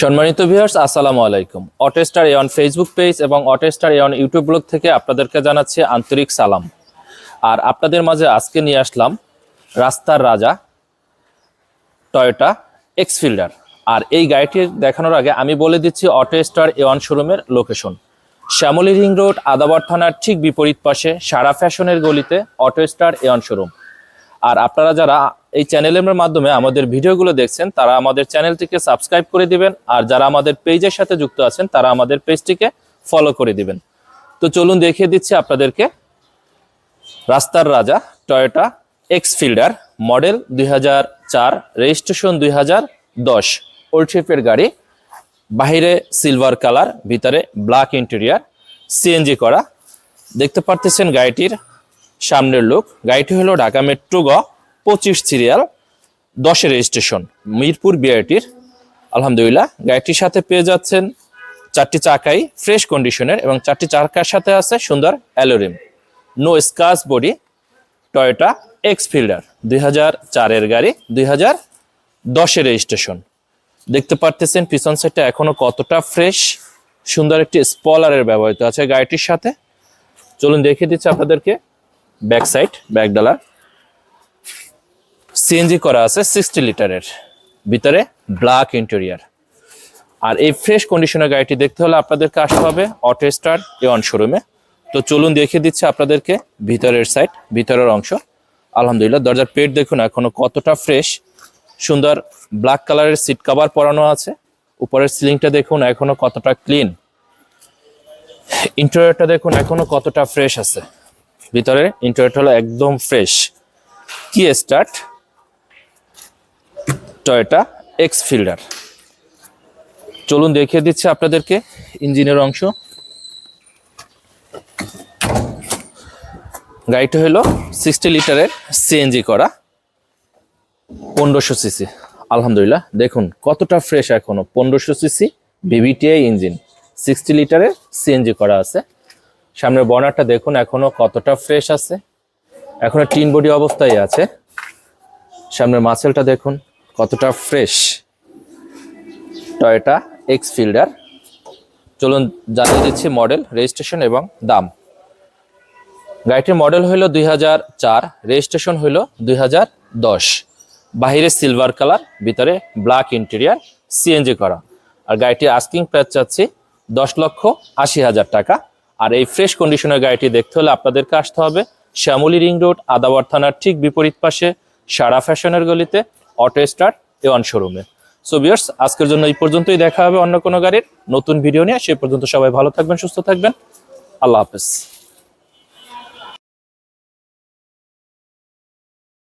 সম্মানিত ভিউয়ার্স আসসালামু আলাইকুম। অটোস্টার এওয়ান ফেসবুক পেজ এবং অটোস্টার এওয়ান ইউটিউব ব্লগ থেকে আপনাদেরকে জানাচ্ছি আন্তরিক সালাম। আর আপনাদের মাঝে আজকে নিয়ে আসলাম রাস্তার রাজা টয়োটা এক্সফিল্ডার আর এই গাড়িটি দেখানোর আগে আমি বলে দিচ্ছি অটোস্টার এওয়ান শোরুমের location Shyamoli ring road, Adabor থানার ঠিক বিপরীত পাশে সারা ফ্যাশনের গলিতে অটোস্টার এওয়ান শোরুম আর আপনারা যারা এই চ্যানেলের মাধ্যমে আমাদের ভিডিওগুলো দেখছেন, তারা আমাদের চ্যানেলটিকে সাবস্ক্রাইব করে দিবেন, আর যারা আমাদের পেজের সাথে যুক্ত আছেন, তারা আমাদের পেজটিকে ফলো করে দিবেন। তো চলুন দেখিয়ে দিচ্ছি আপনাদেরকে রাস্তার রাজা টয়োটা এক্স ফিল্ডার মডেল দুই রেজিস্ট্রেশন দুই হাজার দশ। ওল্ড শেপের গাড়ি, বাহিরে সিলভার কালার ভিতরে ব্ল্যাক ইন্টেরিয়ার সিএনজি করা। দেখতে পারতেছেন গাড়িটির সামনের লোক গাড়িটি হলো ঢাকা মেট্রো গ পঁচিশ সিরিয়াল দশের রেজিস্ট্রেশন মিরপুর বিআইটির আলহামদুলিল্লাহ, গাড়িটির সাথে পেয়ে যাচ্ছেন চারটি চাকাই ফ্রেশ কন্ডিশনের এবং চারটি চাকার সাথে আছে সুন্দর alloy rim. No scratch body Toyota X Fielder দুই হাজার চারের গাড়ি, দুই হাজার দশের রেজিস্ট্রেশন দেখতে পারতেছেন পিছন সাইডটা এখনও কতটা ফ্রেশ সুন্দর একটি স্পলারের ব্যবহৃত আছে গাড়িটির সাথে। চলুন দেখিয়ে দিচ্ছি আপনাদেরকে। ব্যাক সাইড, ব্যাক ডালার সিএনজি করা আছে সিক্সটি লিটারের। ভিতরে ব্ল্যাক ইন্টেরিয়ার আর এই ফ্রেশ কন্ডিশনের গাড়িটি দেখতে হলে আপনাদেরকে আসতে হবে অটো স্টার এওয়ান শোরুমে তো চলুন দেখিয়ে দিচ্ছি আপনাদেরকে ভিতরের সাইড ভিতরের অংশ। আলহামদুলিল্লাহ, দরজার পেট দেখুন, এখনও কতটা ফ্রেশ সুন্দর ব্ল্যাক কালারের সিট কভার পরানো আছে। উপরের সিলিংটা দেখুন, এখনও কতটা ক্লিন ইন্টেরিয়রটা দেখুন, এখনও কতটা ফ্রেশ আছে। ভিতরে ইন্টেরিয়রটা হলো একদম ফ্রেশ কি স্টার্ট টয়োটা এক্স ফিল্ডার চলুন দেখিয়ে দিচ্ছি আপনাদেরকে ইঞ্জিনের অংশ। গাড়িটা হলো সিক্সটি লিটারের সিএনজি করা। পনেরোশো সিসি আলহামদুলিল্লাহ, দেখুন কতটা ফ্রেশ এখনও। পনেরোশো সিসি বিবিটিআই ইঞ্জিন সিক্সটি লিটারের সিএনজি করা আছে। সামনের বর্নারটা দেখুন, এখনও কতটা ফ্রেশ আছে। এখনও টিন বডি অবস্থায় আছে। সামনের মাসেলটা দেখুন, কতটা ফ্রেশ টয়োটা এক্স ফিল্ডার চলুন জানিয়ে দিচ্ছি মডেল রেজিস্ট্রেশন এবং দাম। গাড়িটির মডেল হইল দুই হাজার চার রেজিস্ট্রেশন হইল দুই হাজার দশ। বাহিরে সিলভার কালার ভিতরে ব্ল্যাক ইন্টেরিয়ার সিএনজি করা। আর গাড়িটি আস্কিং প্রাইস চাচ্ছি দশ লক্ষ আশি হাজার টাকা। আর এই ফ্রেশ কন্ডিশনের গাড়িটি দেখতে হলে আপনাদেরকে আসতে হবে শ্যামলী রিং রোড আদাবর থানার ঠিক বিপরীত পাশে, সারা ফ্যাশনের গলিতে অটো স্টার্ট এওয়ান শোরুমে সো বিয়ার্স আজকের জন্য এই পর্যন্তই, দেখা হবে অন্য কোনো গাড়ির নতুন ভিডিও নিয়ে। সে পর্যন্ত সবাই ভালো থাকবেন, সুস্থ থাকবেন। আল্লাহ হাফেজ।